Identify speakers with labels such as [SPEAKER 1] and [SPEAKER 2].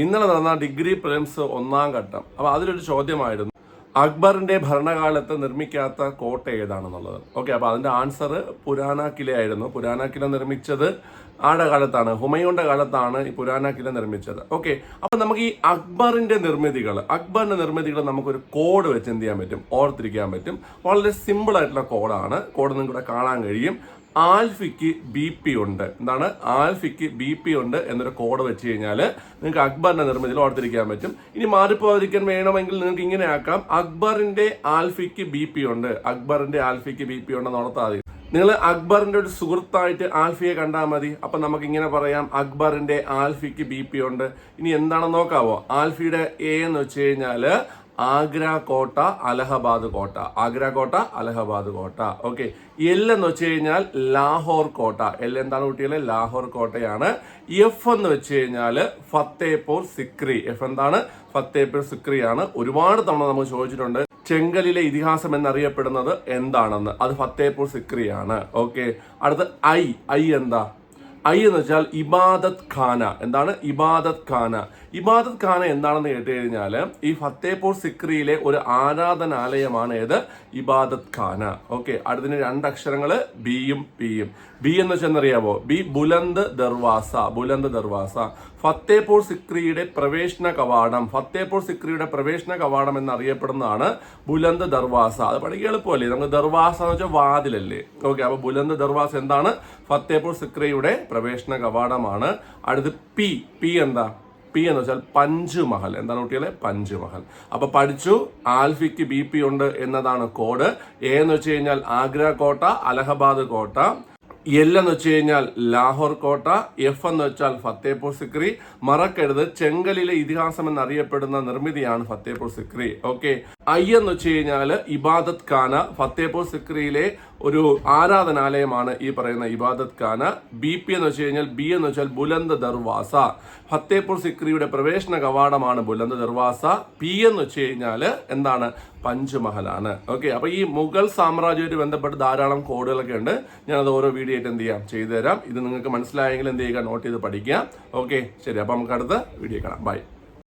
[SPEAKER 1] ഇന്നലെ നടന്ന degree prelims ഒന്നാം ഘട്ടം. അപ്പൊ അതിലൊരു ചോദ്യമായിരുന്നു അക്ബറിന്റെ ഭരണകാലത്ത് നിർമ്മിക്കാത്ത കോട്ട ഏതാണെന്നുള്ളത്? ഓക്കെ അപ്പോൾ അതിന്റെ ആൻസർ പുരാന കിലയായിരുന്നു. പുരാന കില നിർമ്മിച്ചത് ആടെ കാലത്താണ്? ഹുമയൂണിന്റെ കാലത്താണ് ഈ പുരാന കില നിർമ്മിച്ചത്. ഓക്കെ അപ്പോൾ നമുക്ക് ഈ അക്ബറിന്റെ നിർമ്മിതികൾ അക്ബറിന്റെ നിർമ്മിതികൾ നമുക്കൊരു കോഡ് വെച്ച് എന്ത് ചെയ്യാൻ പറ്റും? ഓർത്തിരിക്കാൻ പറ്റും. വളരെ സിമ്പിൾ ആയിട്ടുള്ള കോഡാണ് കോഡ് നിങ്ങൾക്ക് കാണാൻ കഴിയും. ആൽഫിക്ക് ബി പി ഉണ്ട്. എന്താണ്? ആൽഫിക്ക് ബി പി ഉണ്ട് എന്നൊരു കോഡ് വെച്ച് കഴിഞ്ഞാൽ നിങ്ങൾക്ക് അക്ബറിന്റെ നിർമ്മിതിയിൽ ഓർത്തിരിക്കാൻ പറ്റും. ഇനി മാറിപ്പോകാതിരിക്കാൻ വേണമെങ്കിൽ നിങ്ങൾക്ക് ഇങ്ങനെ ആക്കാം. അക്ബറിന്റെ ആൽഫിക്ക് ബി പി ഉണ്ട്. അക്ബറിന്റെ ആൽഫിക്ക് ബി പി ഉണ്ടെന്ന് ഓർത്താൽ മതി. നിങ്ങൾ അക്ബറിന്റെ ഒരു സുഹൃത്തായിട്ട് ആൽഫിയെ കണ്ടാൽ മതി. അപ്പൊ നമുക്ക് ഇങ്ങനെ പറയാം അക്ബറിന്റെ ആൽഫിക്ക് ബി പി ഉണ്ട്. ഇനി എന്താണെന്ന് നോക്കാവോ? ആൽഫിയുടെ എ എന്ന് വെച്ച് കഴിഞ്ഞാൽ ആഗ്ര കോട്ട അലഹബാദ് കോട്ട. ആഗ്ര കോട്ട അലഹബാദ് കോട്ട. ഓക്കെ എൽ എന്ന് വെച്ച് കഴിഞ്ഞാൽ ലാഹോർ കോട്ട. എൽ എന്താണ് കുട്ടികളെ? ലാഹോർ കോട്ടയാണ്. എഫ് എന്ന് വെച്ച് കഴിഞ്ഞാൽ ഫത്തേപൂർ സിക്രി. എഫ് എന്താണ്? ഫത്തേപൂർ സിക്രിയാണ്. ഒരുപാട് തവണ നമുക്ക് ചോദിച്ചിട്ടുണ്ട്. ചെങ്കലിലെ ഇതിഹാസം എന്നറിയപ്പെടുന്നത് എന്താണെന്ന്. അത് ഫത്തേപൂർ സിക്രിയാണ്. ഓക്കെ അടുത്ത ഐ. ഐ എന്താ? ഐ എന്ന് വെച്ചാൽ ഇബാദത്ത് ഖാന. എന്താണ്? ഇബാദത്ത് ഖാന. ഇബാദത്ത് ഖാന എന്താണെന്ന് കേട്ട് കഴിഞ്ഞാൽ ഈ ഫത്തേപൂർ സിക്രിയിലെ ഒരു ആരാധനാലയമാണ് ഏത് ഇബാദത്ത് ഖാന. ഓക്കെ അടുത്തിന് രണ്ട് അക്ഷരങ്ങൾ ബിയും പിയും. ബി എന്ന് വെച്ചാൽ എന്നറിയാവോ ബി ബുലന്ദ് ദർവാസ ബുലന്ദ് ദർവാസ. ഫത്തേപൂർ സിക്രിയുടെ പ്രവേശന കവാടം ഫത്തേപൂർ സിക്രിയുടെ പ്രവേശന കവാടം എന്നറിയപ്പെടുന്നതാണ് ബുലന്ദ് ദർവാസ. അത് പഠിക്കുക എളുപ്പമല്ലേ? നമുക്ക് ദർവാസ എന്ന് വെച്ചാൽ വാതിലല്ലേ? ഓക്കെ അപ്പൊ ബുലന്ദ് ദർവാസ എന്താണ്? ഫത്തേപൂർ സിക്രിയുടെ പ്രവേശന കവാടമാണ്. അടുത്ത് പി പി എന്താ? പി എന്ന് വെച്ചാൽ പഞ്ച്മഹൽ. എന്താണ് കുട്ടികളെ? പഞ്ച്മഹൽ. അപ്പൊ പഠിച്ചു ആൽഫിക്ക് ബി പി ഉണ്ട് എന്നതാണ് കോഡ്. എ എന്ന് വെച്ച് കഴിഞ്ഞാൽ ആഗ്ര കോട്ട അലഹബാദ് കോട്ട. എൽ എന്ന് വെച്ച് കഴിഞ്ഞാൽ ലാഹോർ കോട്ട. എഫ് എന്ന് വെച്ചാൽ ഫത്തേപൂർ സിക്രി. മറക്കരുത് ചെങ്കലിലെ ഇതിഹാസം എന്നറിയപ്പെടുന്ന നിർമ്മിതിയാണ് ഫത്തേപൂർ സിക്രി. ഓക്കെ ഐ എന്ന് വെച്ച് കഴിഞ്ഞാൽ ഇബാദത്ത് ഖാന ഫത്തേപൂർ സിക്രിയിലെ ഒരു ആരാധനാലയമാണ് ഈ പറയുന്ന ഇബാദത്ത് ഖാന. ബി പി എന്ന് വെച്ച് കഴിഞ്ഞാൽ ബി എന്ന് വെച്ചാൽ ബുലന്ത് ദർവാസ. ഫത്തേപൂർ സിക്രിയുടെ പ്രവേശന കവാടമാണ് ബുലന്ത് ദർവാസ. പി എന്ന് വെച്ച് കഴിഞ്ഞാൽ എന്താണ്? പഞ്ച്മഹലാണ്. ഓക്കെ അപ്പൊ ഈ മുഗൾ സാമ്രാജ്യവുമായിട്ട് ബന്ധപ്പെട്ട് ധാരാളം കോഡുകളൊക്കെ ഉണ്ട്. ഞാനത് ഓരോ വീഡിയോ ആയിട്ട് എന്ത് ചെയ്യാം? ചെയ്തു തരാം ഇത് നിങ്ങൾക്ക് മനസ്സിലായെങ്കിൽ എന്ത് ചെയ്യുക? നോട്ട് ചെയ്ത് പഠിക്കുക. ഓക്കെ ശരി അപ്പൊ നമുക്ക് അടുത്ത വീഡിയോ കാണാം. ബൈ.